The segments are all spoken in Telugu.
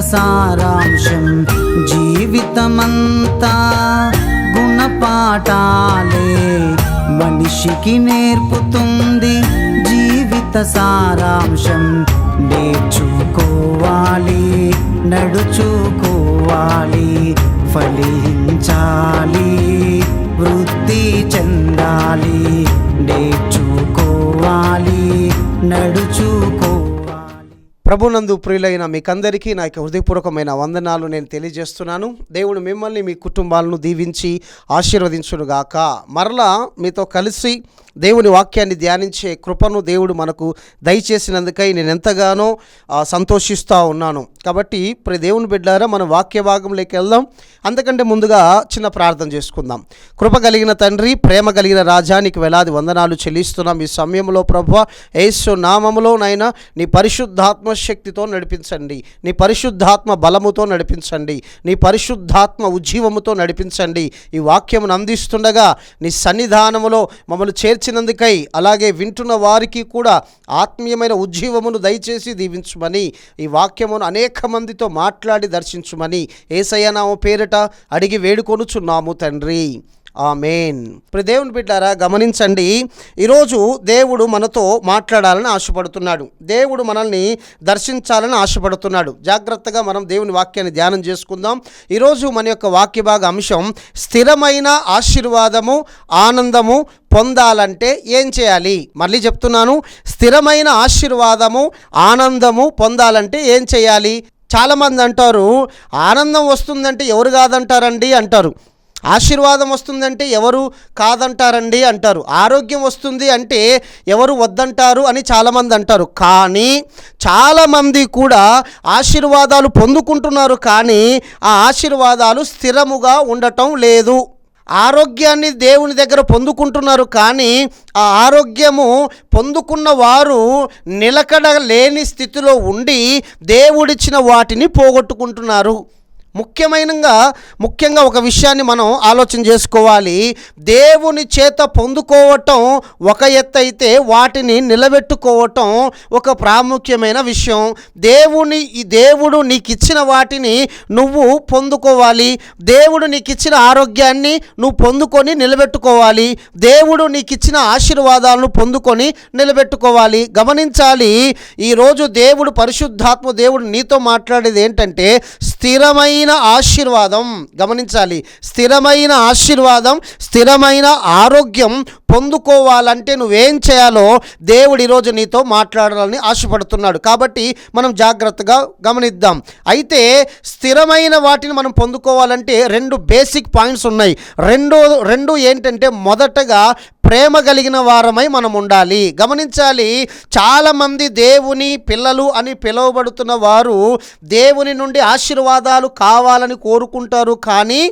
సారాంశం. జీవితమంతా గుణపాఠాలే. మనిషికి నేర్పుతుంది జీవిత సారాంశం. నేర్చుకోవాలి నడుచుకోవాలి ఫలించాలి వృత్తి చెందాలి నేర్చుకోవాలి నడుచుకో ప్రభునందు ప్రియులైన మీకందరికీ నా యొక్క హృదయపూర్వకమైన వందనాలు నేను తెలియజేస్తున్నాను. దేవుడు మిమ్మల్ని మీ కుటుంబాలను దీవించి ఆశీర్వదించునుగాక. మరలా మీతో కలిసి దేవుని వాక్యాన్ని ధ్యానించే కృపను దేవుడు మనకు దయచేసినందుకై నేను ఎంతగానో సంతోషిస్తూ ఉన్నాను. కాబట్టి ఇప్పుడు దేవుని బిడ్డారా మనం వాక్య భాగంలోకి వెళ్దాం. అంతకంటే ముందుగా చిన్న ప్రార్థన చేసుకుందాం. కృప కలిగిన తండ్రి ప్రేమ కలిగిన రాజానికి వేలాది వందనాలు చెల్లిస్తున్నాం. ఈ సమయంలో ప్రభు యేసు నామములో నైనా నీ పరిశుద్ధాత్మ శక్తితో నడిపించండి. నీ పరిశుద్ధాత్మ బలముతో నడిపించండి. నీ పరిశుద్ధాత్మ ఉజ్జీవముతో నడిపించండి. ఈ వాక్యమును అందిస్తుండగా నీ సన్నిధానములో మమ్మల్ని చేర్చి చేర్చినందుకై అలాగే వింటున్న వారికి కూడా ఆత్మీయమైన ఉజ్జీవమును దయచేసి దీవించుమని ఈ వాక్యమును అనేక మందితో మాట్లాడి దర్శించుమని ఏసయ్య నామ పేరిట అడిగి వేడుకొనుచున్నాము తండ్రి. ఆమెన్. ఇప్పుడు దేవుని బిడ్డారా గమనించండి ఈరోజు దేవుడు మనతో మాట్లాడాలని ఆశపడుతున్నాడు. దేవుడు మనల్ని దర్శించాలని ఆశపడుతున్నాడు. జాగ్రత్తగా మనం దేవుని వాక్యాన్ని ధ్యానం చేసుకుందాం. ఈరోజు మన యొక్క వాక్యభాగ అంశం స్థిరమైన ఆశీర్వాదము ఆనందము పొందాలంటే ఏం చేయాలి? మళ్ళీ చెప్తున్నాను స్థిరమైన ఆశీర్వాదము ఆనందము పొందాలంటే ఏం చేయాలి? చాలామంది అంటారు ఆనందం వస్తుందంటే ఎవరు కాదంటారండి? అంటారు. ఆశీర్వాదం వస్తుందంటే ఎవరు కాదంటారండి అంటారు. ఆరోగ్యం వస్తుంది అంటే ఎవరు వద్దంటారు అని చాలామంది అంటారు. కానీ చాలామంది కూడా ఆశీర్వాదాలు పొందుకుంటున్నారు కానీ ఆ ఆశీర్వాదాలు స్థిరముగా ఉండటం లేదు. ఆరోగ్యాన్ని దేవుని దగ్గర పొందుకుంటున్నారు కానీ ఆ ఆరోగ్యము పొందుకున్న వారు నిలకడ లేని స్థితిలో ఉండి దేవుడిచ్చిన వాటిని పోగొట్టుకుంటున్నారు. ముఖ్యమైనగా ముఖ్యంగా ఒక విషయాన్ని మనం ఆలోచన చేసుకోవాలి. దేవుని చేత పొందుకోవటం ఒక ఎత్తైతే వాటిని నిలబెట్టుకోవటం ఒక ప్రాముఖ్యమైన విషయం. దేవుని ఈ దేవుడు నీకు ఇచ్చిన వాటిని నువ్వు పొందుకోవాలి. దేవుడు నీకు ఇచ్చిన ఆరోగ్యాన్ని నువ్వు పొందుకొని నిలబెట్టుకోవాలి. దేవుడు నీకు ఇచ్చిన ఆశీర్వాదాలను పొందుకొని నిలబెట్టుకోవాలి. గమనించాలి ఈరోజు దేవుడు పరిశుద్ధాత్మ దేవుడు నీతో మాట్లాడేది ఏంటంటే స్థిరమైన ఆశీర్వాదం గమనించాలి. స్థిరమైన ఆశీర్వాదం స్థిరమైన ఆరోగ్యం పొందుకోవాలంటే నువ్వేం చేయాలో దేవుడు ఈరోజు నీతో మాట్లాడాలని ఆశపడుతున్నాడు. కాబట్టి మనం జాగ్రత్తగా గమనిద్దాం. అయితే స్థిరమైన వాటిని మనం పొందుకోవాలంటే రెండు బేసిక్ పాయింట్స్ ఉన్నాయి. రెండు రెండు ఏంటంటే మొదటగా ప్రేమ కలిగిన వారమై మనం ఉండాలి గమనించాలి చాలామంది దేవుని పిల్లలు అని పిలువబడుతున్న వారు దేవుని నుండి ఆశీర్వాదాలు కావాలని కోరుకుంటారు. కానీ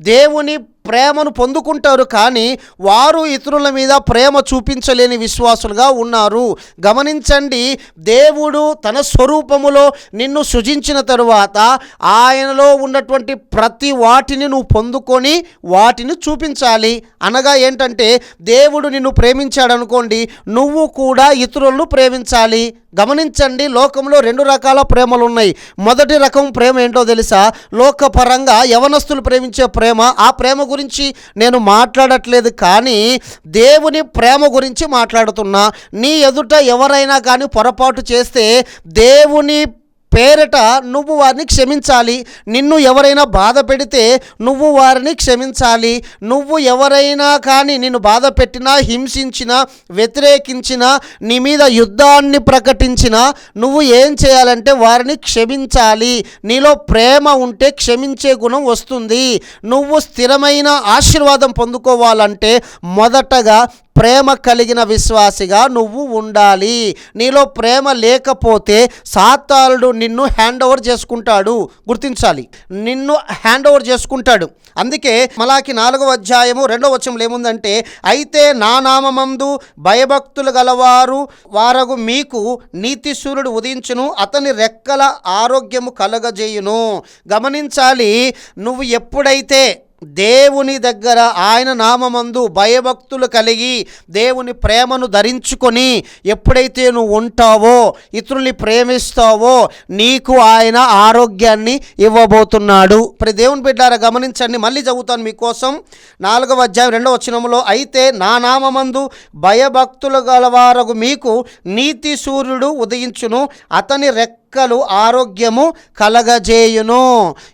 దేవుని ప్రేమను పొందుకుంటారు కానీ వారు ఇతరుల మీద ప్రేమ చూపించలేని విశ్వాసులుగా ఉన్నారు. గమనించండి దేవుడు తన స్వరూపములో నిన్ను సృజించిన తరువాత ఆయనలో ఉన్నటువంటి ప్రతి వాటిని నువ్వు పొందుకొని వాటిని చూపించాలి. అనగా ఏంటంటే దేవుడు నిన్ను ప్రేమించాడనుకోండి నువ్వు కూడా ఇతరులను ప్రేమించాలి. గమనించండి లోకంలో రెండు రకాల ప్రేమలు ఉన్నాయి మొదటి రకం ప్రేమ ఏంటో తెలుసా? లోకపరంగా యవనస్తులు ప్రేమించే ప్రేమ. ఆ ప్రేమ గురించి నేను మాట్లాడట్లేదు కానీ దేవుని ప్రేమ గురించి మాట్లాడుతున్నా. నీ ఎదుట ఎవరైనా కానీ పొరపాటు చేస్తే దేవుని పేరిట నువ్వు వారిని క్షమించాలి. నిన్ను ఎవరైనా బాధ పెడితే నువ్వు వారిని క్షమించాలి. నువ్వు ఎవరైనా కానీ నిన్ను బాధ పెట్టినా హింసించినా వ్యతిరేకించినా నీ మీద యుద్ధాన్ని ప్రకటించినా నువ్వు ఏం చేయాలంటే వారిని క్షమించాలి. నీలో ప్రేమ ఉంటే క్షమించే గుణం వస్తుంది. నువ్వు స్థిరమైన ఆశీర్వాదం పొందుకోవాలంటే మొదటగా ప్రేమ కలిగిన విశ్వాసిగా నువ్వు ఉండాలి. నీలో ప్రేమ లేకపోతే సాతారుడు నిన్ను హ్యాండ్ ఓవర్ చేసుకుంటాడు. గుర్తించాలి. నిన్ను హ్యాండ్ ఓవర్ చేసుకుంటాడు. అందుకే మలాకి నాలుగవ అధ్యాయము రెండవ వచనంలో ఏముందంటే అయితే నా నామమందు భయభక్తులు గలవారు వారగు మీకు నీతి సూర్యుడు ఉదించును అతని రెక్కల ఆరోగ్యము కలగజేయును. గమనించాలి నువ్వు ఎప్పుడైతే దేవుని దగ్గర ఆయన నామమందు భయభక్తులు కలిగి దేవుని ప్రేమను ధరించుకొని ఎప్పుడైతే నువ్వు ఉంటావో ఇతరుల్ని ప్రేమిస్తావో నీకు ఆయన ఆరోగ్యాన్ని ఇవ్వబోతున్నాడు. ఇప్పుడు దేవుని బిడ్డారా గమనించండి మళ్ళీ చదువుతాను మీకోసం. నాలుగవ అధ్యాయం రెండవ వచనంలో అయితే నా నామమందు భయభక్తులు గలవారకు మీకు నీతి సూర్యుడు ఉదయించును. అతని రెక్క రెక్కలు ఆరోగ్యము కలగజేయును.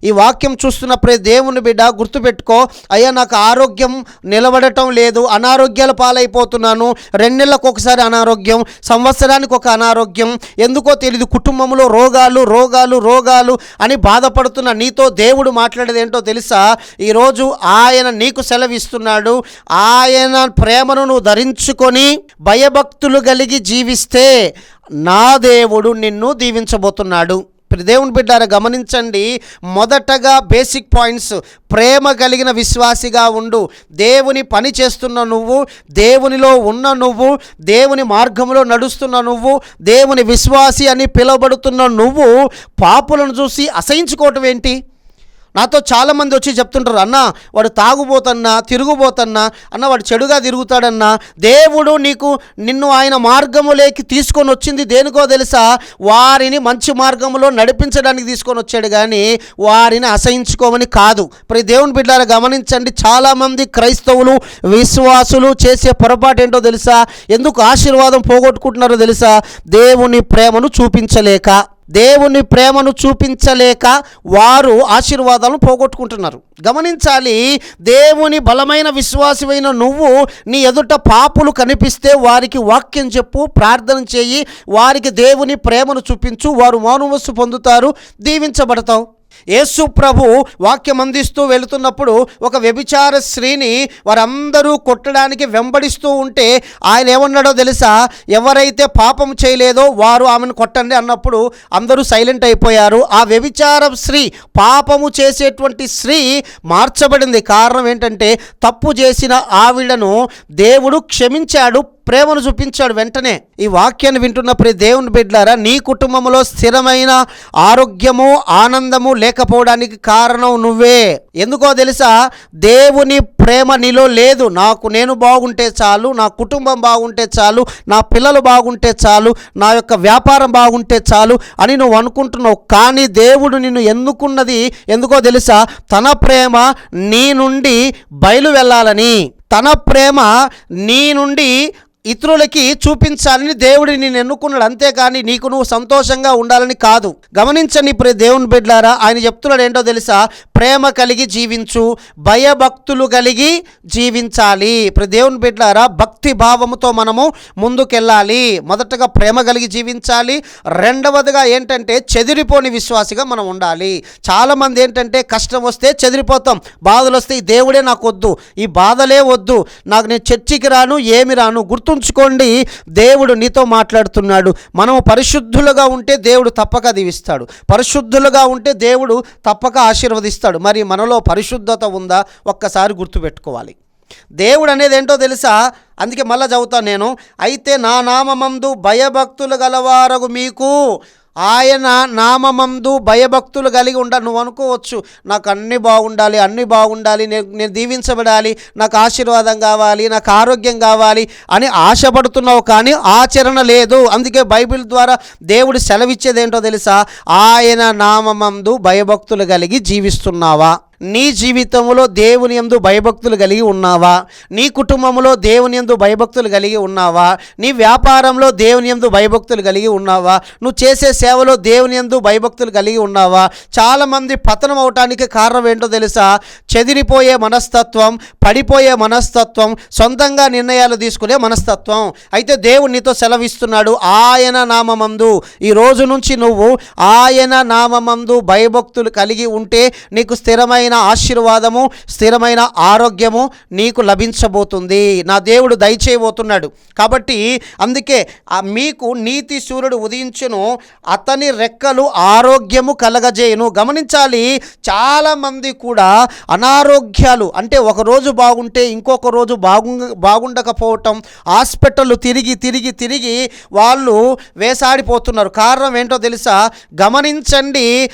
ఈ వాక్యం చూస్తున్నప్పుడే దేవుని బిడ్డ గుర్తుపెట్టుకో అయ్యా నాకు ఆరోగ్యం నిలబడటం లేదు అనారోగ్యాల పాలైపోతున్నాను. రెండు నెలలకు ఒకసారి అనారోగ్యం సంవత్సరానికి ఒక అనారోగ్యం. ఎందుకో తెలియదు కుటుంబంలో రోగాలు రోగాలు రోగాలు అని బాధపడుతున్న నీతో దేవుడు మాట్లాడేది ఏంటో తెలుసా? ఈరోజు ఆయన నీకు సెలవిస్తున్నాడు. ఆయన ప్రేమను నువ్వు ధరించుకొని భయభక్తులు కలిగి జీవిస్తే నా దేవుడు నిన్ను దీవించబోతున్నాడు. దేవుని బిడ్డారా గమనించండి. మొదటగా బేసిక్ పాయింట్స్. ప్రేమ కలిగిన విశ్వాసిగా ఉండు. దేవుని పని చేస్తున్న నువ్వు దేవునిలో ఉన్న నువ్వు దేవుని మార్గంలో నడుస్తున్న నువ్వు దేవుని విశ్వాసి అని పిలువబడుతున్న నువ్వు పాపులను చూసి అసహించుకోవటం ఏంటి? నాతో చాలామంది వచ్చి చెప్తుంటారు అన్న వాడు తాగుబోతన్నా తిరుగుబోతన్నా అన్న వాడు చెడుగా తిరుగుతాడన్నా దేవుడు నీకు నిన్ను ఆయన మార్గములోకి తీసుకొని వచ్చింది దేనికో తెలుసా? వారిని మంచి మార్గంలో నడిపించడానికి తీసుకొని వచ్చాడు కానీ వారిని అసహించుకోమని కాదు. ప్రతి దేవుని బిడ్డారా గమనించండి చాలామంది క్రైస్తవులు విశ్వాసులు చేసే పొరపాటు ఏంటో తెలుసా? ఎందుకు ఆశీర్వాదం పోగొట్టుకుంటున్నారో తెలుసా? దేవుని ప్రేమను చూపించలేక. దేవుని ప్రేమను చూపించలేక వారు ఆశీర్వాదాలను పోగొట్టుకుంటున్నారు. గమనించాలి దేవుని బలమైన విశ్వాసమైన నువ్వు నీ ఎదుట పాపులు కనిపిస్తే వారికి వాక్యం చెప్పు ప్రార్థన చేయి వారికి దేవుని ప్రేమను చూపించు వారు మౌనవస్సు పొందుతారు దీవించబడతావు. యేసు ప్రభు వాక్యం అందిస్తూ వెళుతున్నప్పుడు ఒక వ్యభిచార స్త్రీని వారందరూ కొట్టడానికి వెంబడిస్తూ ఉంటే ఆయన ఏమన్నాడో తెలుసా? ఎవరైతే పాపం చేయలేదో వారు ఆమెను కొట్టండి అన్నప్పుడు అందరూ సైలెంట్ అయిపోయారు. ఆ వ్యభిచార స్త్రీ పాపము చేసేటువంటి స్త్రీ మార్చబడింది. కారణం ఏంటంటే తప్పు చేసిన ఆవిడను దేవుడు క్షమించాడు ప్రేమను చూపించాడు వెంటనే. ఈ వాక్యాన్ని వింటున్నప్పుడు దేవుని బిడ్డారా నీ కుటుంబంలో స్థిరమైన ఆరోగ్యము ఆనందము లేకపోవడానికి కారణం నువ్వే. ఎందుకో తెలుసా? దేవుని ప్రేమ నీలో లేదు. నాకు నేను బాగుంటే చాలు నా కుటుంబం బాగుంటే చాలు నా పిల్లలు బాగుంటే చాలు నా యొక్క వ్యాపారం బాగుంటే చాలు అని నువ్వు అనుకుంటున్నావు. కానీ దేవుడు నిన్ను ఎన్నుకున్నది ఎందుకో తెలుసా? తన ప్రేమ నీ నుండి బయలు వెళ్ళాలని. తన ప్రేమ నీ నుండి ఇతరులకి చూపించాలని దేవుడి నేను ఎన్నుకున్నాడు. అంతేకాని నీకు నువ్వు సంతోషంగా ఉండాలని కాదు. గమనించండి ఇప్పుడు దేవుని బిడ్డారా ఆయన చెప్తున్నాడు ఏంటో తెలుసా? ప్రేమ కలిగి జీవించు భయభక్తులు కలిగి జీవించాలి. ఇప్పుడు దేవుని బిడ్డారా భక్తి భావముతో మనము ముందుకెళ్ళాలి. మొదటగా ప్రేమ కలిగి జీవించాలి. రెండవదిగా ఏంటంటే చెదిరిపోని విశ్వాసిగా మనం ఉండాలి. చాలామంది ఏంటంటే కష్టం వస్తే చెదిరిపోతాం బాధలు వస్తే ఈ దేవుడే నాకు వద్దు ఈ బాధలే వద్దు నాకు నేను చర్చికి రాను ఏమి రాను గుర్తుంచుకోండి దేవుడు నీతో మాట్లాడుతున్నాడు. మనం పరిశుద్ధులుగా ఉంటే దేవుడు తప్పక దీవిస్తాడు. పరిశుద్ధులుగా ఉంటే దేవుడు తప్పక ఆశీర్వదిస్తాడు. మరి మనలో పరిశుద్ధత ఉందా? ఒక్కసారి గుర్తుపెట్టుకోవాలి. దేవుడు అనేది ఏంటో తెలుసా? అందుకే మళ్ళా చదువుతాను నేను అయితే నా నామందు భయభక్తులు గలవారగు మీకు ఆయన నామమందు భయభక్తులు కలిగి ఉండ నువ్వు అనుకోవచ్చు నాకు అన్నీ బాగుండాలి అన్నీ బాగుండాలి నేను నేను దీవించబడాలి నాకు ఆశీర్వాదం కావాలి నాకు ఆరోగ్యం కావాలి అని ఆశపడుతున్నావు కానీ ఆచరణ లేదు. అందుకే బైబిల్ ద్వారా దేవుడు సెలవిచ్చేది ఏంటో తెలుసా? ఆయన నామమందు భయభక్తులు కలిగి జీవిస్తున్నావా? నీ జీవితంలో దేవుని ఎందు భయభక్తులు కలిగి ఉన్నావా? నీ కుటుంబంలో దేవుని ఎందు భయభక్తులు కలిగి ఉన్నావా? నీ వ్యాపారంలో దేవుని ఎందు భయభక్తులు కలిగి ఉన్నావా? నువ్వు చేసే సేవలో దేవుని ఎందు భయభక్తులు కలిగి ఉన్నావా? చాలామంది పతనం అవటానికి కారణం ఏంటో తెలుసా? చెదిరిపోయే మనస్తత్వం పడిపోయే మనస్తత్వం సొంతంగా నిర్ణయాలు తీసుకునే మనస్తత్వం. అయితే దేవుడు నీతో సెలవిస్తున్నాడు ఆయన నామమందు ఈ రోజు నుంచి నువ్వు ఆయన నామమందు భయభక్తులు కలిగి ఉంటే నీకు స్థిరమైన ఆశీర్వాదము స్థిరమైన ఆరోగ్యము నీకు లభించబోతుంది. నా దేవుడు దయచేయబోతున్నాడు. కాబట్టి అందుకే మీకు నీతి సూర్యుడు ఉదయించును అతని రెక్కలు ఆరోగ్యము కలగజేయును. గమనించాలి చాలామంది కూడా అనారోగ్యాలు అంటే ఒక రోజు బాగుంటే ఇంకొక రోజు బాగు బాగుండకపోవటం హాస్పిటల్ తిరిగి తిరిగి తిరిగి వాళ్ళు వేసాడిపోతున్నారు. కారణం ఏంటో తెలుసా? గమనించండి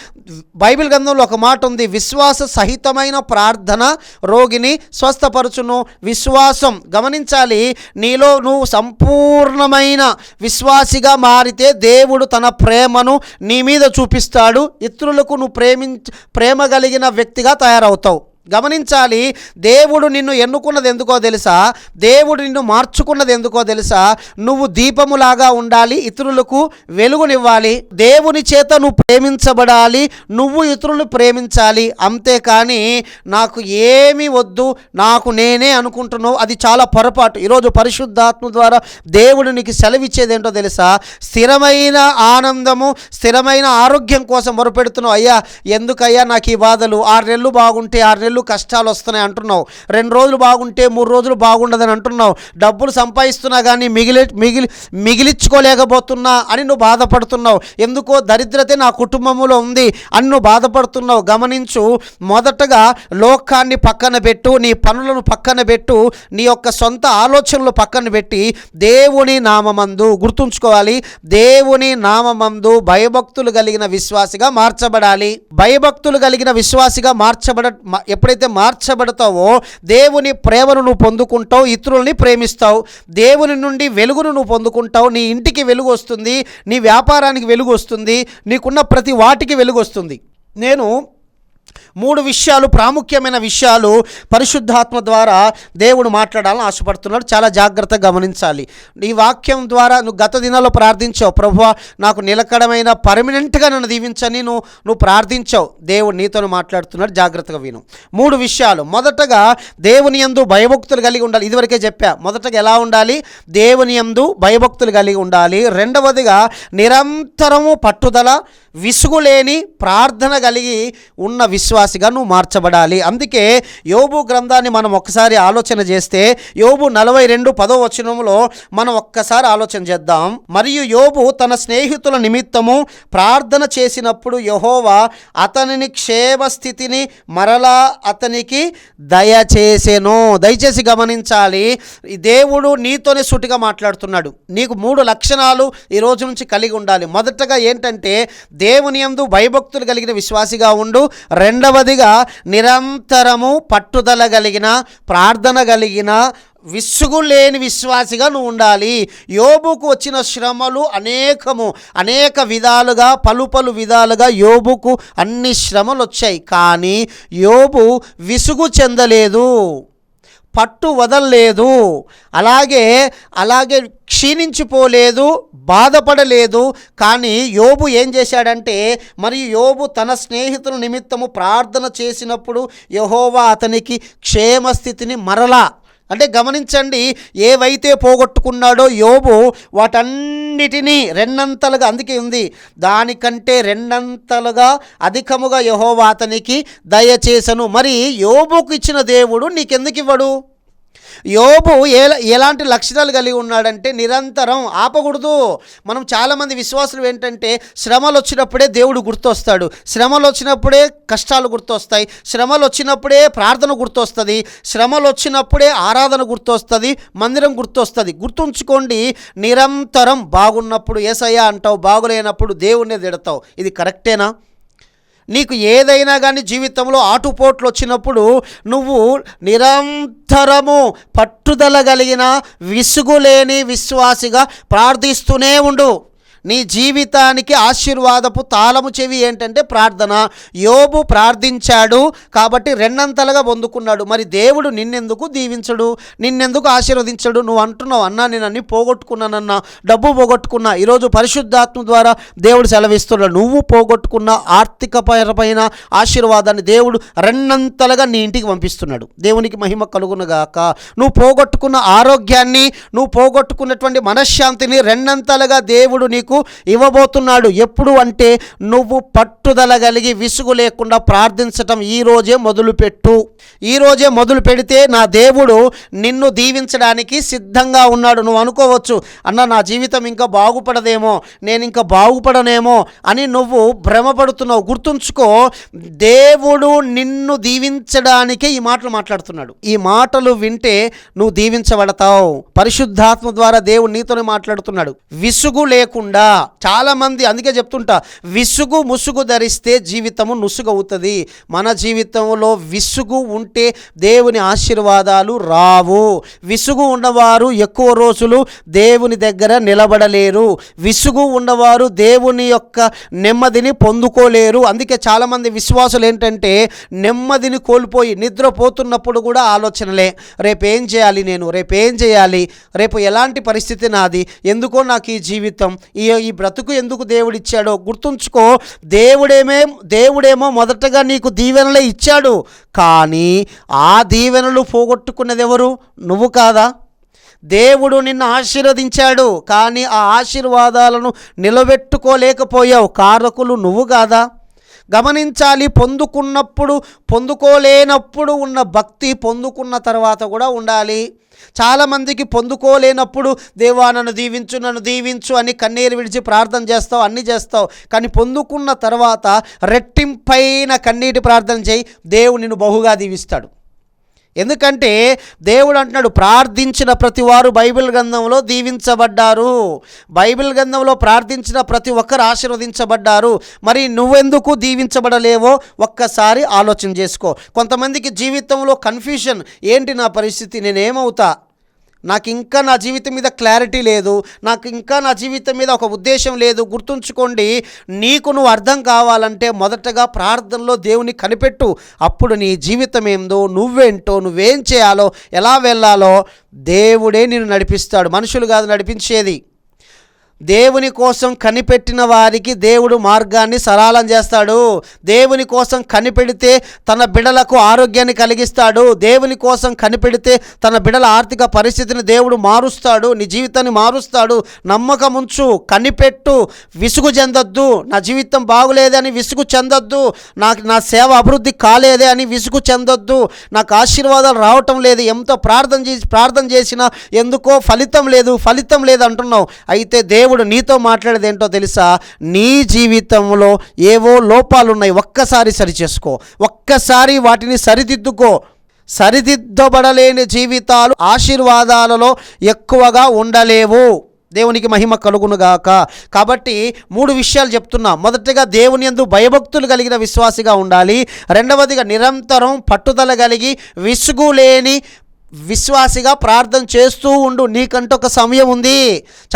బైబిల్ గ్రంథంలో ఒక మాట ఉంది విశ్వాస సహితమైన ప్రార్థన రోగిని స్వస్థపరచును. విశ్వాసం. గమనించాలి నీలో నువ్వు సంపూర్ణమైన విశ్వాసిగా మారితే దేవుడు తన ప్రేమను నీ మీద చూపిస్తాడు. ఇతరులకు నువ్వు ప్రేమించ ప్రేమ కలిగిన వ్యక్తిగా తయారవుతావు. గమనించాలి. దేవుడు నిన్ను ఎన్నుకున్నది ఎందుకో తెలుసా? దేవుడు నిన్ను మార్చుకున్నది ఎందుకో తెలుసా? నువ్వు దీపములాగా ఉండాలి ఇతరులకు వెలుగునివ్వాలి. దేవుని చేత నువ్వు ప్రేమించబడాలి నువ్వు ఇతరులను ప్రేమించాలి. అంతేకాని నాకు ఏమీ వద్దు నాకు నేనే అనుకుంటున్నావు. అది చాలా పొరపాటు. ఈరోజు పరిశుద్ధాత్మ ద్వారా దేవుడు నీకు సెలవిచ్చేది ఏంటో తెలుసా? స్థిరమైన ఆనందము స్థిరమైన ఆరోగ్యం కోసం మొరుపెడుతున్నావు. అయ్యా ఎందుకయ్యా నాకు ఈ బాధలు? ఆరు నెలలు బాగుంటే ఆరు నెలలు కష్టాలు వస్తున్నాయి అంటున్నావు. రెండు రోజులు బాగుంటే మూడు రోజులు బాగుండదని అంటున్నావు. డబ్బులు సంపాదిస్తున్నా కానీ మిగిలి మిగిలి మిగిలించుకోలేకపోతున్నా అని నువ్వు బాధపడుతున్నావు. ఎందుకో దరిద్రతే నా కుటుంబంలో ఉంది అని నువ్వు బాధపడుతున్నావు. గమనించు మొదటగా లోకాన్ని పక్కన పెట్టు నీ పనులను పక్కన పెట్టు నీ యొక్క సొంత ఆలోచనలు పక్కన పెట్టి దేవుని నామమందు గుర్తుంచుకోవాలి. దేవుని నామమందు భయభక్తులు కలిగిన విశ్వాసిగా మార్చబడాలి. భయభక్తులు కలిగిన విశ్వాసిగా మార్చబడ ఎప్పుడైతే మార్చబడతావో దేవుని ప్రేమను నువ్వు పొందుకుంటావు ఇతరుల్ని ప్రేమిస్తావు దేవుని నుండి వెలుగును నువ్వు పొందుకుంటావు నీ ఇంటికి వెలుగు వస్తుంది నీ వ్యాపారానికి వెలుగు వస్తుంది నీకున్న ప్రతి వాటికి వెలుగు వస్తుంది. నేను మూడు విషయాలు ప్రాముఖ్యమైన విషయాలు పరిశుద్ధాత్మ ద్వారా దేవుడు మాట్లాడాలని ఆశపడుతున్నాడు. చాలా జాగ్రత్తగా గమనించాలి. ఈ వాక్యం ద్వారా నువ్వు గత దినాల్లో ప్రార్థించావు. ప్రభు నాకు నిలకడమైన పర్మనెంట్గా నన్ను దీవించని నువ్వు నువ్వు ప్రార్థించావు. దేవుడు నీతో మాట్లాడుతున్నాడు. జాగ్రత్తగా విను. మూడు విషయాలు. మొదటగా దేవుని యందు భయభక్తులు కలిగి ఉండాలి. ఇదివరకే చెప్పా. మొదటగా ఎలా ఉండాలి? దేవుని యందు భయభక్తులు కలిగి ఉండాలి. రెండవదిగా నిరంతరము పట్టుదల విసుగులేని ప్రార్థన కలిగి ఉన్న విశ్వాసిగా నువ్వు మార్చబడాలి. అందుకే యోబు గ్రంథాన్ని మనం ఒక్కసారి ఆలోచన చేస్తే యోబు నలభై రెండు పదో వచనంలో మనం ఒక్కసారి ఆలోచన చేద్దాం. మరియు యోబు తన స్నేహితుల నిమిత్తము ప్రార్థన చేసినప్పుడు యహోవా అతనిని క్షేమ స్థితిని మరలా అతనికి దయచేసెను. దయచేసి గమనించాలి. దేవుడు నీతోనే సుటిగా మాట్లాడుతున్నాడు. నీకు మూడు లక్షణాలు ఈ రోజు నుంచి కలిగి ఉండాలి. మొదటగా ఏంటంటే దేవుని యందు భయభక్తులు కలిగిన విశ్వాసిగా ఉండు. రెండవదిగా నిరంతరము పట్టుదల కలిగిన ప్రార్థన కలిగిన విసుగు లేని విశ్వాసిగా నువ్వు ఉండాలి. యోబుకు వచ్చిన శ్రమలు అనేకము అనేక విధాలుగా పలు పలు విధాలుగా యోబుకు అన్ని శ్రమలు వచ్చాయి కానీ యోబు విసుగు చెందలేదు. పట్టు వదలలేదు. అలాగే అలాగే క్షీణించిపోలేదు బాధపడలేదు. కానీ యోబు ఏం చేశాడంటే మరియు యోబు తన స్నేహితుల నిమిత్తము ప్రార్థన చేసినప్పుడు యహోవా అతనికి క్షేమస్థితిని మరలా అంటే గమనించండి ఏవైతే పోగొట్టుకున్నాడో యోబు వాటన్నిటినీ రెండంతలుగా అందుకే ఉంది దానికంటే రెండంతలుగా అధికముగా యహోవా అతనికి దయచేసను మరి యోబుకు ఇచ్చిన దేవుడు నీకెందుకు ఇవ్వడు యోబు ఎలాంటి లక్షణాలు కలిగి ఉన్నాడంటే నిరంతరం ఆపకూడదు. మనం చాలామంది విశ్వాసులు ఏంటంటే శ్రమలు వచ్చినప్పుడే దేవుడు గుర్తొస్తాడు. శ్రమలు వచ్చినప్పుడే కష్టాలు గుర్తొస్తాయి. శ్రమలు వచ్చినప్పుడే ప్రార్థన గుర్తొస్తుంది. శ్రమలు వచ్చినప్పుడే ఆరాధన గుర్తొస్తుంది. మందిరం గుర్తొస్తుంది. గుర్తుంచుకోండి నిరంతరం బాగున్నప్పుడు ఏసయ్యా అంటావు బాగులేనప్పుడు దేవుణ్ణి తిడతావు. ఇది కరెక్టేనా? నీకు ఏదైనా కానీ జీవితంలో ఆటుపోట్లు వచ్చినప్పుడు నువ్వు నిరంతరము పట్టుదల కలిగిన విసుగులేని విశ్వాసిగా ప్రార్థిస్తూనే ఉండు. నీ జీవితానికి ఆశీర్వాదపు తాళము చెవి ఏంటంటే ప్రార్థన. యోబు ప్రార్థించాడు కాబట్టి రెండంతలుగా పొందుకున్నాడు. మరి దేవుడు నిన్నెందుకు దీవించడు? నిన్నెందుకు ఆశీర్వదించడు? నువ్వు అంటున్నావు అన్నా నేను అన్ని పోగొట్టుకున్నానన్నా డబ్బు పోగొట్టుకున్నా ఈరోజు పరిశుద్ధాత్మ ద్వారా దేవుడు సెలవిస్తున్నాడు. నువ్వు పోగొట్టుకున్న ఆర్థికపరమైన ఆశీర్వాదాన్ని దేవుడు రెండంతలుగా నీ ఇంటికి పంపిస్తున్నాడు. దేవునికి మహిమ కలుగునగాక నువ్వు పోగొట్టుకున్న ఆరోగ్యాన్ని నువ్వు పోగొట్టుకున్నటువంటి మనశ్శాంతిని రెండంతలుగా దేవుడు నీకు ఇవ్వబోతున్నాడు. ఎప్పుడు అంటే నువ్వు పట్టుదల కలిగి విసుగు లేకుండా ప్రార్థించటం ఈ రోజే మొదలుపెట్టు. ఈ రోజే మొదలు పెడితే నా దేవుడు నిన్ను దీవించడానికి సిద్ధంగా ఉన్నాడు. నువ్వు అనుకోవచ్చు అన్న నా జీవితం ఇంకా బాగుపడదేమో నేను ఇంకా బాగుపడనేమో అని నువ్వు భ్రమపడుతున్నావు. గుర్తుంచుకో దేవుడు నిన్ను దీవించడానికే ఈ మాటలు మాట్లాడుతున్నాడు. ఈ మాటలు వింటే నువ్వు దీవించబడతావు. పరిశుద్ధాత్మ ద్వారా దేవుడు నీతోనే మాట్లాడుతున్నాడు. విసుగు లేకుండా కదా చాలామంది అందుకే చెప్తుంటా విసుగు ముసుగు ధరిస్తే జీవితము నుసుగవుతుంది. మన జీవితంలో విసుగు ఉంటే దేవుని ఆశీర్వాదాలు రావు. విసుగు ఉన్నవారు ఎక్కువ రోజులు దేవుని దగ్గర నిలబడలేరు. విసుగు ఉన్నవారు దేవుని యొక్క నెమ్మదిని పొందుకోలేరు. అందుకే చాలామంది విశ్వాసులు ఏంటంటే నెమ్మదిని కోల్పోయి నిద్రపోతున్నప్పుడు కూడా ఆలోచనలే. రేపు ఏం చేయాలి నేను? రేపు ఏం చేయాలి? రేపు ఎలాంటి పరిస్థితి నాది? ఎందుకో నాకు ఈ జీవితం ఈ ఈ బ్రతుకు ఎందుకు దేవుడిచ్చాడో గుర్తుంచుకో. దేవుడేమే దేవుడేమో మొదటగా నీకు దీవెనలే ఇచ్చాడు. కానీ ఆ దీవెనలు పోగొట్టుకున్నది ఎవరు నువ్వు కాదా? దేవుడు నిన్ను ఆశీర్వదించాడు కానీ ఆ ఆశీర్వాదాలను నిలబెట్టుకోలేకపోయావు. కారకులు నువ్వు కాదా? గమనించాలి. పొందుకున్నప్పుడు పొందుకోలేనప్పుడు ఉన్న భక్తి పొందుకున్న తర్వాత కూడా ఉండాలి. చాలామందికి పొందుకోలేనప్పుడు దేవా నన్ను దీవించు నన్ను దీవించు అని కన్నీరు విడిచి ప్రార్థన చేస్తావు అన్నీ చేస్తావు. కానీ పొందుకున్న తర్వాత రెట్టింపైన కన్నీటి ప్రార్థన చేయి. దేవుడు నిన్ను బహుగా దీవిస్తాడు. ఎందుకంటే దేవుడు అంటున్నాడు ప్రార్థించిన ప్రతి వారు బైబిల్ గ్రంథంలో దీవించబడ్డారు. బైబిల్ గ్రంథంలో ప్రార్థించిన ప్రతి ఒక్కరు ఆశీర్వదించబడ్డారు. మరి నువ్వెందుకు దీవించబడలేవో ఒక్కసారి ఆలోచన చేసుకో. కొంతమందికి జీవితంలో కన్ఫ్యూషన్ ఏంటి నా పరిస్థితి? నేనేమవుతా? నాకు ఇంకా నా జీవితం మీద క్లారిటీ లేదు నాకు ఇంకా నా జీవితం మీద ఒక ఉద్దేశం లేదు గుర్తుంచుకోండి నీకు నువ్వు అర్థం కావాలంటే మొదటగా ప్రార్థనలో దేవుని కనిపెట్టు. అప్పుడు నీ జీవితం ఏందో నువ్వేంటో నువ్వేం చేయాలో ఎలా వెళ్ళాలో దేవుడే నిన్ను నడిపిస్తాడు. మనుషులు కాదు నడిపించేది. దేవుని కోసం కనిపెట్టిన వారికి దేవుడు మార్గాన్ని సరళం చేస్తాడు. దేవుని కోసం కనిపెడితే తన బిడలకు ఆరోగ్యాన్ని కలిగిస్తాడు. దేవుని కోసం కనిపెడితే తన బిడల ఆర్థిక పరిస్థితిని దేవుడు మారుస్తాడు. నీ జీవితాన్ని మారుస్తాడు. నమ్మకం ఉంచు కనిపెట్టు. విసుగు చెందొద్దు. నా జీవితం బాగులేదని విసుగు చెందొద్దు. నాకు నా సేవ అభివృద్ధి కాలేదే అని విసుగు చెందొద్దు. నాకు ఆశీర్వాదాలు రావటం లేదు. ఎంతో ప్రార్థన చేసి ప్రార్థన చేసినా ఎందుకో ఫలితం లేదు ఫలితం లేదు అంటున్నావు. అయితే దేవుడు దేవుడు నీతో మాట్లాడేది ఏంటో తెలుసా? నీ జీవితంలో ఏవో లోపాలు ఉన్నాయి ఒక్కసారి సరిచేసుకో. ఒక్కసారి వాటిని సరిదిద్దుకో. సరిదిద్దబడలేని జీవితాలు ఆశీర్వాదాలలో ఎక్కువగా ఉండలేవు. దేవునికి మహిమ కలుగునుగాక. కాబట్టి మూడు విషయాలు చెప్తున్నా. మొదటిగా దేవుని యందు భయభక్తులు కలిగిన విశ్వాసిగా ఉండాలి. రెండవదిగా నిరంతరం పట్టుదల కలిగి విసుగు లేని విశ్వాసిగా ప్రార్థన చేస్తూ ఉండు నీకంటూ ఒక సమయం ఉంది.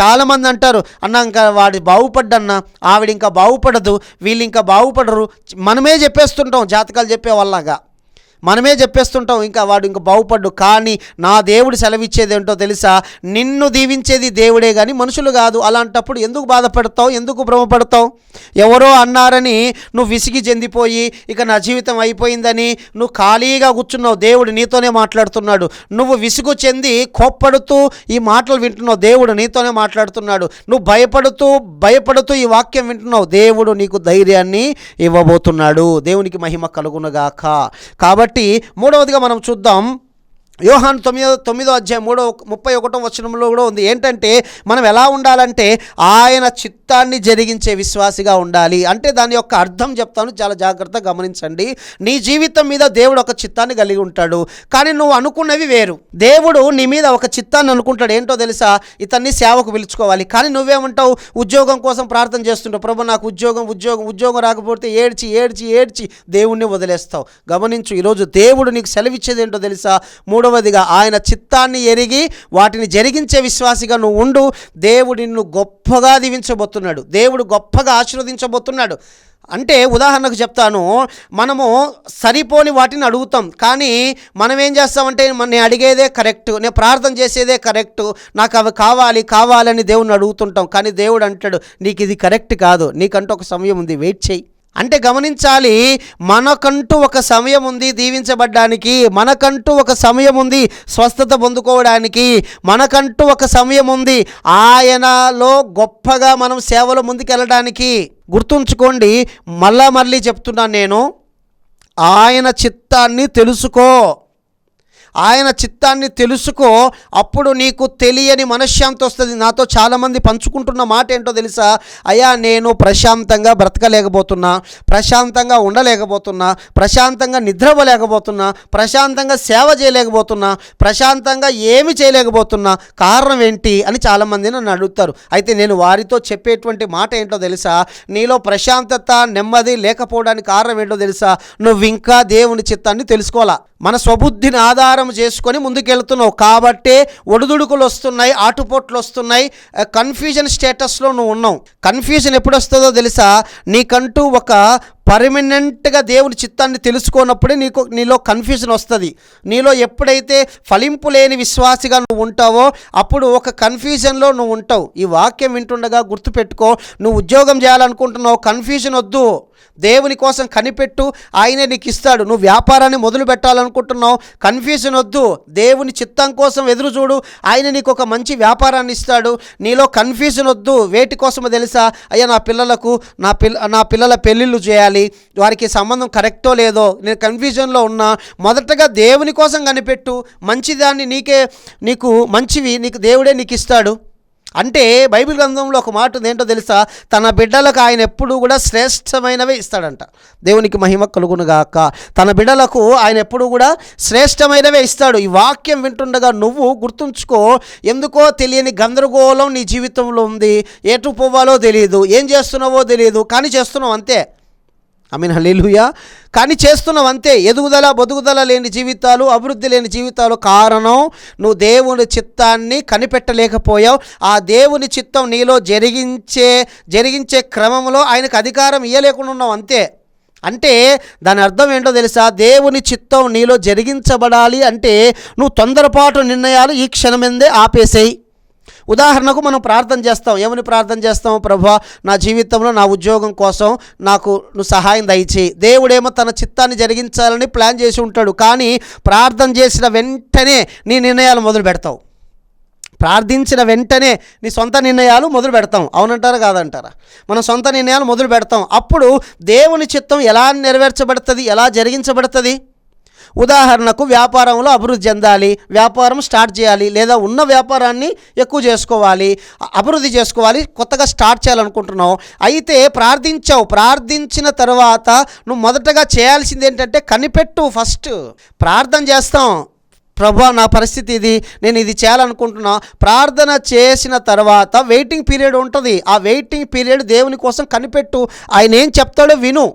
చాలామంది అంటారు అన్న ఇంకా వాడి బాగుపడ్డన్న ఆవిడ ఇంకా బాగుపడదు వీళ్ళు ఇంకా బాగుపడరు. మనమే చెప్పేస్తుంటాం జాతకాలు చెప్పే వాళ్ళగా మనమే చెప్పేస్తుంటాం ఇంకా వాడు ఇంకా బాగుపడ్డు. కానీ నా దేవుడు సెలవిచ్చేది ఏంటో తెలుసా? నిన్ను దీవించేది దేవుడే కానీ మనుషులు కాదు. అలాంటప్పుడు ఎందుకు బాధపడతావు? ఎందుకు భ్రమపడతావు? ఎవరో అన్నారని నువ్వు విసిగి చెందిపోయి ఇక నా జీవితం అయిపోయిందని నువ్వు ఖాళీగా కూర్చున్నావు. దేవుడు నీతోనే మాట్లాడుతున్నాడు. నువ్వు విసుగు చెంది కోప్పడుతూ ఈ మాటలు వింటున్నావు. దేవుడు నీతోనే మాట్లాడుతున్నాడు. నువ్వు భయపడుతూ భయపడుతూ ఈ వాక్యం వింటున్నావు. దేవుడు నీకు ధైర్యాన్ని ఇవ్వబోతున్నాడు. దేవునికి మహిమ కలుగునగాక. కాబట్టి మూడవదిగా మనం చూద్దాం యోహాన్ తొమ్మిదో తొమ్మిదో అధ్యాయం మూడో ముప్పై ఒకటో వచనంలో కూడా ఉంది. ఏంటంటే మనం ఎలా ఉండాలంటే ఆయన చిత్తాన్ని జరిగించే విశ్వాసిగా ఉండాలి. అంటే దాని యొక్క అర్థం చెప్తాను. చాలా జాగ్రత్తగా గమనించండి. నీ జీవితం మీద దేవుడు ఒక చిత్తాన్ని కలిగి ఉంటాడు. కానీ నువ్వు అనుకున్నవి వేరు. దేవుడు నీ మీద ఒక చిత్తాన్ని అనుకుంటాడు. ఏంటో తెలుసా? ఇతన్ని సేవకు పిలుచుకోవాలి. కానీ నువ్వేమంటావు? ఉద్యోగం కోసం ప్రార్థన చేస్తుంటావు. ప్రభు నాకు ఉద్యోగం ఉద్యోగం ఉద్యోగం రాకపోతే ఏడ్చి ఏడ్చి ఏడ్చి దేవుణ్ణి వదిలేస్తావు. గమనించు ఈరోజు దేవుడు నీకు సెలవిచ్చేది ఏంటో తెలుసా? మూడవదిగా ఆయన చిత్తాన్ని ఎరిగి వాటిని జరిగించే విశ్వాసిగా నువ్వు ఉండు. దేవుడు నిన్ను గొప్పగా దీవించబోతున్నాడు. దేవుడు గొప్పగా ఆశీర్వదించబోతున్నాడు. అంటే ఉదాహరణకు చెప్తాను మనము సరిపోని వాటిని అడుగుతాం కానీ మనం ఏం చేస్తామంటే నేను అడిగేదే కరెక్ట్ నేను ప్రార్థన చేసేదే కరెక్ట్ నాకు అవి కావాలి కావాలని దేవుడిని అడుగుతుంటాం కానీ దేవుడు అంటాడు నీకు ఇది కరెక్ట్ కాదు నీకంటూ ఒక సమయం ఉంది వెయిట్ చేయి. అంటే గమనించాలి మనకంటూ ఒక సమయం ఉంది దీవించబడ్డానికి మనకంటూ ఒక సమయం ఉంది స్వస్థత పొందుకోవడానికి మనకంటూ ఒక సమయం ఉంది ఆయనలో గొప్పగా మనం సేవలో ముందుకెళ్ళడానికి. గుర్తుంచుకోండి మళ్ళా మళ్ళీ చెప్తున్నాను నేను ఆయన చిత్తాన్ని తెలుసుకో. ఆయన చిత్తాన్ని తెలుసుకో అప్పుడు నీకు తెలియని మనశ్శాంతి వస్తుంది. నాతో చాలామంది పంచుకుంటున్న మాట ఏంటో తెలుసా? అయ్యా నేను ప్రశాంతంగా బ్రతకలేకపోతున్నా ప్రశాంతంగా ఉండలేకపోతున్నా ప్రశాంతంగా నిద్రపోలేకపోతున్నా ప్రశాంతంగా సేవ చేయలేకపోతున్నా ప్రశాంతంగా ఏమి చేయలేకపోతున్నా. కారణం ఏంటి అని చాలామంది నన్ను అడుగుతారు. అయితే నేను వారితో చెప్పేటువంటి మాట ఏంటో తెలుసా? నీలో ప్రశాంతత నెమ్మది లేకపోవడానికి కారణం ఏంటో తెలుసా? నువ్వు ఇంకా దేవుని చిత్తాన్ని తెలుసుకోవాలా? మన స్వబుద్ధిని ఆధారం చేసుకొని ముందుకెళ్తున్నావు. కాబట్టే ఒడిదుడుకులు వస్తున్నాయి ఆటుపోట్లు వస్తున్నాయి కన్ఫ్యూజన్ స్టేటస్లో నువ్వు ఉన్నావు. కన్ఫ్యూజన్ ఎప్పుడు వస్తుందో తెలుసా? నీకంటూ ఒక పర్మనెంట్గా దేవుని చిత్తాన్ని తెలుసుకోనప్పుడే నీకు నీలో కన్ఫ్యూజన్ వస్తుంది. నీలో ఎప్పుడైతే ఫలింపు లేని విశ్వాసిగా నువ్వు ఉంటావో అప్పుడు ఒక కన్ఫ్యూజన్లో నువ్వు ఉంటావు. ఈ వాక్యం వింటుండగా గుర్తుపెట్టుకో నువ్వు ఉద్యోగం చేయాలనుకుంటున్నావు కన్ఫ్యూజన్ వద్దు. దేవుని కోసం కనిపెట్టు. ఆయనే నీకు ఇస్తాడు నువ్వు వ్యాపారాన్ని మొదలు పెట్టాలనుకుంటున్నావు. కన్ఫ్యూజన్ వద్దు. దేవుని చిత్తం కోసం ఎదురు చూడు. ఆయన నీకు ఒక మంచి వ్యాపారాన్ని ఇస్తాడు. నీలో కన్ఫ్యూజన్ వద్దు. వేటి కోసమో తెలుసా? అయ్యా నా పిల్లలకు నా పిల్ల నా పిల్లల పెళ్ళిళ్ళు చేయాలి. వారికి సంబంధం కరెక్టో లేదో నేను కన్ఫ్యూజన్లో ఉన్నా. మొదటగా దేవుని కోసం కనిపెట్టు. మంచిదాన్ని నీకే నీకు మంచివి నీకు దేవుడే నీకు ఇస్తాడు అంటే బైబిల్ గ్రంథంలో ఒక మాట ఉంది ఏంటో తెలుసా? తన బిడ్డలకు ఆయన ఎప్పుడూ కూడా శ్రేష్టమైనవే ఇస్తాడంట. దేవునికి మహిమ కలుగునుగాక. తన బిడ్డలకు ఆయన ఎప్పుడూ కూడా శ్రేష్టమైనవే ఇస్తాడు. ఈ వాక్యం వింటుండగా నువ్వు గుర్తుంచుకో ఎందుకో తెలియని గందరగోళం నీ జీవితంలో ఉంది. ఎటు పోవాలో తెలియదు ఏం చేస్తున్నావో తెలియదు కానీ చేస్తున్నావు అంతే. ఐ మీన్ హలీలుయా కానీ చేస్తున్నవంతే ఎదుగుదల బొదుగుదల లేని జీవితాలు అభివృద్ధి లేని జీవితాలు కారణం. నువ్వు దేవుని చిత్తాన్ని కనిపెట్టలేకపోయావు. ఆ దేవుని చిత్తం నీలో జరిగించే జరిగించే క్రమంలో ఆయనకు అధికారం ఇవ్వలేకుండా ఉన్నావు అంతే. అంటే దాని అర్థం ఏంటో తెలుసా? దేవుని చిత్తం నీలో జరిగించబడాలి అంటే నువ్వు తొందరపాటు నిర్ణయాలు ఈ క్షణమిందే ఆపేసేయి. ఉదాహరణకు మనం ప్రార్థన చేస్తాం. ఏమని ప్రార్థన చేస్తాం? ప్రభా నా జీవితంలో నా ఉద్యోగం కోసం నాకు నువ్వు సహాయం దయచేయి. దేవుడేమో తన చిత్తాన్ని జరిగించాలని ప్లాన్ చేసి ఉంటాడు. కానీ ప్రార్థన చేసిన వెంటనే నీ నిర్ణయాలు మొదలు పెడతావు. ప్రార్థించిన వెంటనే నీ సొంత నిర్ణయాలు మొదలు పెడతాం. అవునంటారా? కాదంటారా? మన సొంత నిర్ణయాలు మొదలు పెడతాం. అప్పుడు దేవుని చిత్తం ఎలా నెరవేర్చబడుతుంది? ఎలా జరిగించబడుతుంది? ఉదాహరణకు వ్యాపారంలో అభివృద్ధి చెందాలి వ్యాపారం స్టార్ట్ చేయాలి లేదా ఉన్న వ్యాపారాన్ని ఎక్కువ చేసుకోవాలి అభివృద్ధి చేసుకోవాలి కొత్తగా స్టార్ట్ చేయాలనుకుంటున్నావు. అయితే ప్రార్థించావు. ప్రార్థించిన తర్వాత నువ్వు మొదటగా చేయాల్సింది ఏంటంటే కనిపెట్టు ఫస్ట్. ప్రార్థన చేస్తాం. ప్రభా నా పరిస్థితి ఇది. నేను ఇది చేయాలనుకుంటున్నా. ప్రార్థన చేసిన తర్వాత వెయిటింగ్ పీరియడ్ ఉంటుంది. ఆ వెయిటింగ్ పీరియడ్ దేవుని కోసం కనిపెట్టు. ఆయన ఏం చెప్తాడో విను.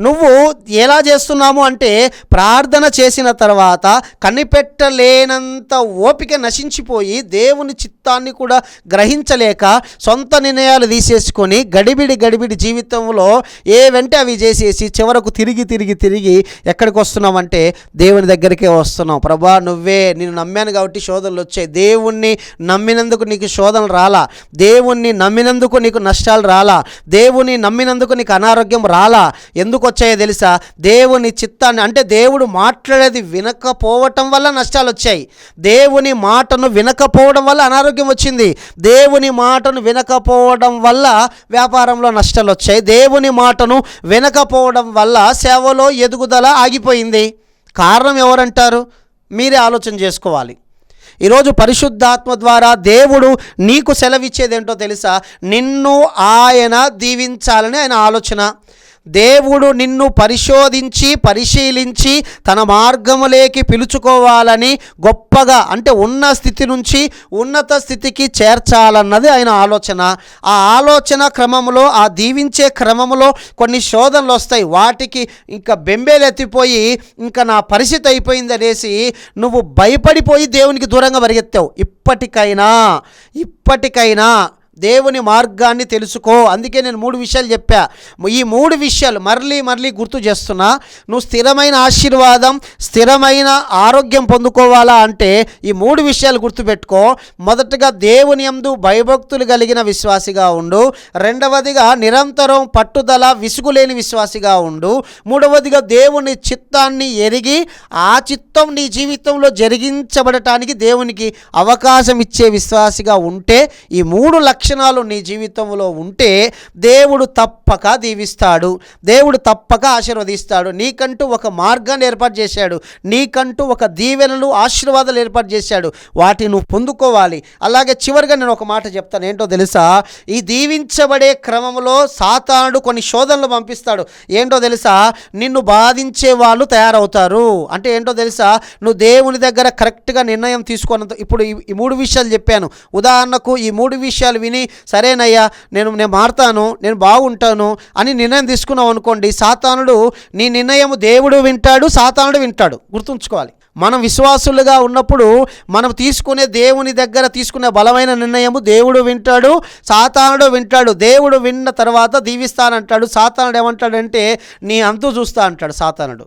నువ్వు ఎలా చేస్తున్నాము అంటే ప్రార్థన చేసిన తర్వాత కనిపెట్టలేనంత ఓపిక నశించిపోయి దేవుని చిత్తాన్ని కూడా గ్రహించలేక సొంత నిర్ణయాలు తీసేసుకొని గడిబిడి గడిబిడి జీవితంలో ఏ వెంట అవి చేసేసి చివరకు తిరిగి తిరిగి తిరిగి ఎక్కడికి వస్తున్నామంటే దేవుని దగ్గరికే వస్తున్నాం. ప్రభా నువ్వే నేను నమ్మాను కాబట్టి శోధనలు వచ్చాయి. దేవుణ్ణి నమ్మినందుకు నీకు శోధనలు రాలా. దేవుణ్ణి నమ్మినందుకు నీకు నష్టాలు రాలా. దేవుని నమ్మినందుకు నీకు అనారోగ్యం రాలా. ఎందుకు వచ్చాయో తెలుసా? దేవుని చిత్తాన్ని అంటే దేవుడు మాట్లాడేది వినకపోవటం వల్ల నష్టాలు వచ్చాయి. దేవుని మాటను వినకపోవడం వల్ల అనారోగ్యం వచ్చింది. దేవుని మాటను వినకపోవడం వల్ల వ్యాపారంలో నష్టాలు వచ్చాయి. దేవుని మాటను వినకపోవడం వల్ల సేవలో ఎదుగుదల ఆగిపోయింది. కారణం ఎవరంటారు? మీరే ఆలోచన చేసుకోవాలి. ఈరోజు పరిశుద్ధాత్మ ద్వారా దేవుడు నీకు సెలవిచ్చేదేంటో తెలుసా? నిన్ను ఆయన దీవించాలని ఆయన ఆలోచన. దేవుడు నిన్ను పరిశోధించి పరిశీలించి తన మార్గములేకి పిలుచుకోవాలని గొప్పగా అంటే ఉన్న స్థితి నుంచి ఉన్నత స్థితికి చేర్చాలన్నది ఆయన ఆలోచన. ఆ ఆలోచన క్రమంలో ఆ దీవించే క్రమంలో కొన్ని శోధనలు వస్తాయి. వాటికి ఇంకా బెంబేలెత్తిపోయి ఇంకా నా పరిస్థితి అయిపోయింది అనేసి నువ్వు భయపడిపోయి దేవునికి దూరంగా పరిగెత్తావు. ఇప్పటికైనా ఇప్పటికైనా దేవుని మార్గాన్ని తెలుసుకో. అందుకే నేను మూడు విషయాలు చెప్పా. ఈ మూడు విషయాలు మరలీ మరలీ గుర్తు చేస్తున్నా. నువ్వు స్థిరమైన ఆశీర్వాదం స్థిరమైన ఆరోగ్యం పొందుకోవాలా అంటే ఈ మూడు విషయాలు గుర్తుపెట్టుకో. మొదటగా దేవుని యందు భయభక్తులు కలిగిన విశ్వాసిగా ఉండు. రెండవదిగా నిరంతరం పట్టుదల విసుగులేని విశ్వాసిగా ఉండు. మూడవదిగా దేవుని చిత్తాన్ని ఎరిగి ఆ చిత్తం నీ జీవితంలో జరిగించబడటానికి దేవునికి అవకాశం ఇచ్చే విశ్వాసిగా ఉంటే ఈ మూడు లక్ష లక్షణాలు నీ జీవితంలో ఉంటే దేవుడు తప్పక దీవిస్తాడు. దేవుడు తప్పక ఆశీర్వదిస్తాడు. నీకంటూ ఒక మార్గాన్ని ఏర్పాటు చేశాడు. నీకంటూ ఒక దీవెనలు ఆశీర్వాదాలు ఏర్పాటు చేశాడు. వాటిని నువ్వు పొందుకోవాలి. అలాగే చివరిగా నేను ఒక మాట చెప్తాను. ఏంటో తెలుసా? ఈ దీవించబడే క్రమంలో సాతానుడు కొన్ని శోధనలు పంపిస్తాడు. ఏంటో తెలుసా? నిన్ను బాధించే వాళ్ళు తయారవుతారు. అంటే ఏంటో తెలుసా? నువ్వు దేవుని దగ్గర కరెక్ట్గా నిర్ణయం తీసుకున్నంత ఇప్పుడు ఈ- ఈ మూడు విషయాలు చెప్పాను. ఉదాహరణకు ఈ మూడు విషయాలు విని సరేనయ్యా నేను నేను మారుతాను నేను బాగుంటాను అని నిర్ణయం తీసుకున్నావు అనుకోండి సాతానుడు నీ నిర్ణయం దేవుడు వింటాడు సాతానుడు వింటాడు. గుర్తుంచుకోవాలి. మనం విశ్వాసులుగా ఉన్నప్పుడు మనం తీసుకునే దేవుని దగ్గర తీసుకునే బలమైన నిర్ణయము దేవుడు వింటాడు సాతానుడు వింటాడు. దేవుడు విన్న తర్వాత దీవిస్తానంటాడు. సాతానుడు ఏమంటాడంటే నీ అంతు చూస్తా అంటాడు సాతానుడు.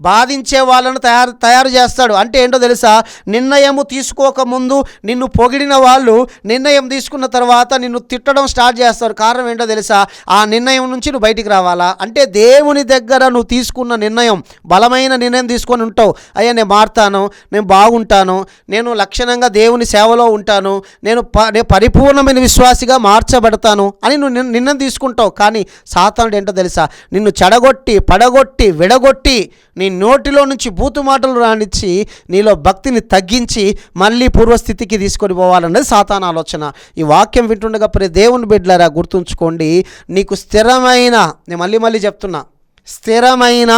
బాధించే వాళ్ళను తయారు తయారు చేస్తాడు. అంటే ఏంటో తెలుసా? నిర్ణయము తీసుకోకముందు నిన్ను పొగిడిన వాళ్ళు నిర్ణయం తీసుకున్న తర్వాత నిన్ను తిట్టడం స్టార్ట్ చేస్తారు. కారణం ఏంటో తెలుసా? ఆ నిర్ణయం నుంచి నువ్వు బయటికి రావాలా? అంటే దేవుని దగ్గర నువ్వు తీసుకున్న నిర్ణయం బలమైన నిర్ణయం తీసుకొని ఉంటావు. అయ్యా నేను మారుతాను నేను బాగుంటాను నేను లక్షణంగా దేవుని సేవలో ఉంటాను నేను ప నేను పరిపూర్ణమైన విశ్వాసిగా మార్చబడతాను అని నువ్వు నిర్ణయం తీసుకుంటావు. కానీ సాతానుడు ఏంటో తెలుసా? నిన్ను చెడగొట్టి పడగొట్టి విడగొట్టి నీ నోటిలో నుంచి బూతు మాటలు రానిచ్చి నీలో భక్తిని తగ్గించి మళ్ళీ పూర్వస్థితికి తీసుకొని పోవాలన్నది సాతాన ఆలోచన. ఈ వాక్యం వింటుండగా ప్రతి దేవుని బిడ్డలారా గుర్తుంచుకోండి నీకు స్థిరమైన నేను మళ్ళీ మళ్ళీ చెప్తున్నా స్థిరమైన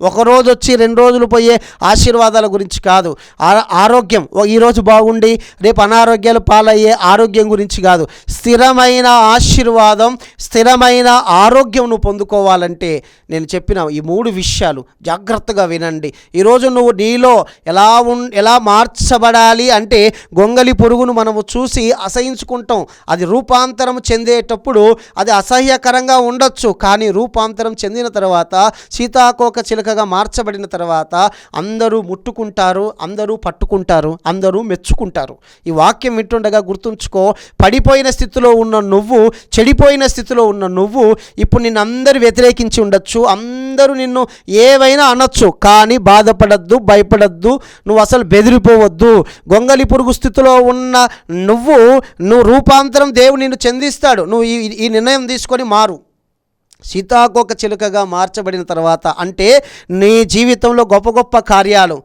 ఒకరోజు వచ్చి రెండు రోజులు పోయే ఆశీర్వాదాల గురించి కాదు. ఆ- ఆరోగ్యం ఓ ఈరోజు బాగుండి రేపు అనారోగ్యాలు పాలయ్యే ఆరోగ్యం గురించి కాదు. స్థిరమైన ఆశీర్వాదం స్థిరమైన ఆరోగ్యం నువ్వు పొందుకోవాలంటే నేను చెప్పిన ఈ మూడు విషయాలు జాగ్రత్తగా వినండి. ఈరోజు నువ్వు నీలో ఎలా ఉం ఎలా మార్చబడాలి అంటే గొంగలి పురుగును మనము చూసి అసహించుకుంటాం. అది రూపాంతరం చెందేటప్పుడు అది అసహ్యకరంగా ఉండొచ్చు కానీ రూపాంతరం చెందిన తర్వాత సీతాకోక చక్కగా మార్చబడిన తర్వాత అందరూ ముట్టుకుంటారు అందరూ పట్టుకుంటారు అందరూ మెచ్చుకుంటారు. ఈ వాక్యం వింటుండగా గుర్తుంచుకో పడిపోయిన స్థితిలో ఉన్న నువ్వు చెడిపోయిన స్థితిలో ఉన్న నువ్వు ఇప్పుడు నిన్ను అందరూ వ్యతిరేకించి ఉండొచ్చు. అందరూ నిన్ను ఏవైనా అనొచ్చు కానీ బాధపడద్దు భయపడద్దు నువ్వు అసలు బెదిరిపోవద్దు. గొంగలి పురుగు స్థితిలో ఉన్న నువ్వు నువ్వు రూపాంతరం దేవుడు నిన్ను చెందిస్తాడు. నువ్వు ఈ ఈ నిర్ణయం తీసుకొని మారు. సీతాకోక చిలుకగా మార్చబడిన తర్వాత అంటే నీ జీవితంలో గొప్ప గొప్ప కార్యాలు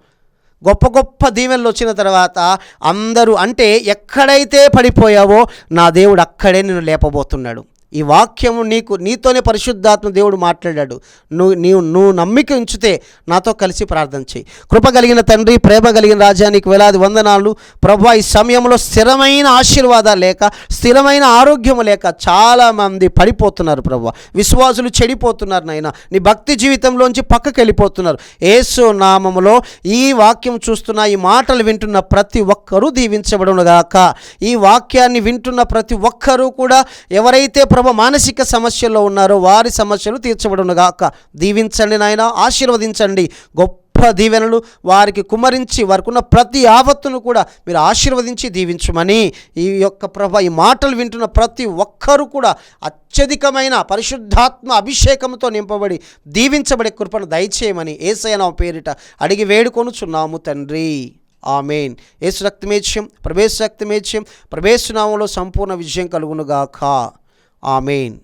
గొప్ప గొప్ప దీవెనలు వచ్చిన తర్వాత అందరూ అంటే ఎక్కడైతే పడిపోయావో నా దేవుడు అక్కడే నిన్ను లేపబోతున్నాడు. ఈ వాక్యము నీకు నీతోనే పరిశుద్ధాత్మ దేవుడు మాట్లాడాడు. నువ్వు నీవు నువ్వు నమ్మిక ఉంచితే నాతో కలిసి ప్రార్థన చేయి. కృప కలిగిన తండ్రి ప్రేమ కలిగిన రాజానికి వేలాది వందనాలు. ప్రభా ఈ సమయంలో స్థిరమైన ఆశీర్వాదాలు లేక స్థిరమైన ఆరోగ్యం లేక చాలామంది పడిపోతున్నారు ప్రభా. విశ్వాసులు చెడిపోతున్నారు నాయన. నీ భక్తి జీవితంలోంచి పక్కకి వెళ్ళిపోతున్నారు. ఏసు నామములో ఈ వాక్యం చూస్తున్న ఈ మాటలు వింటున్న ప్రతి ఒక్కరూ దీవించబడునుగాక. ఈ వాక్యాన్ని వింటున్న ప్రతి ఒక్కరూ కూడా ఎవరైతే ప్రభ మానసిక సమస్యల్లో ఉన్నారో. వారి సమస్యలు తీర్చబడునుగాక. దీవించండి నాయన ఆశీర్వదించండి. గొప్ప దీవెనలు వారికి కుమరించి వారికి ఉన్న ప్రతి ఆపత్తును కూడా మీరు ఆశీర్వదించి దీవించమని ఈ యొక్క ప్రభ ఈ మాటలు వింటున్న ప్రతి ఒక్కరూ కూడా అత్యధికమైన పరిశుద్ధాత్మ అభిషేకంతో నింపబడి దీవించబడే కృపను దయచేయమని ఏసైనా పేరిట అడిగి వేడుకొనుచున్నాము తండ్రి. ఆమెన్. యేసు రక్తమేచ్యం ప్రవేశ రక్తమేచ్యం ప్రవేశనామంలో సంపూర్ణ విజయం కలుగునుగాక. ఆమెన్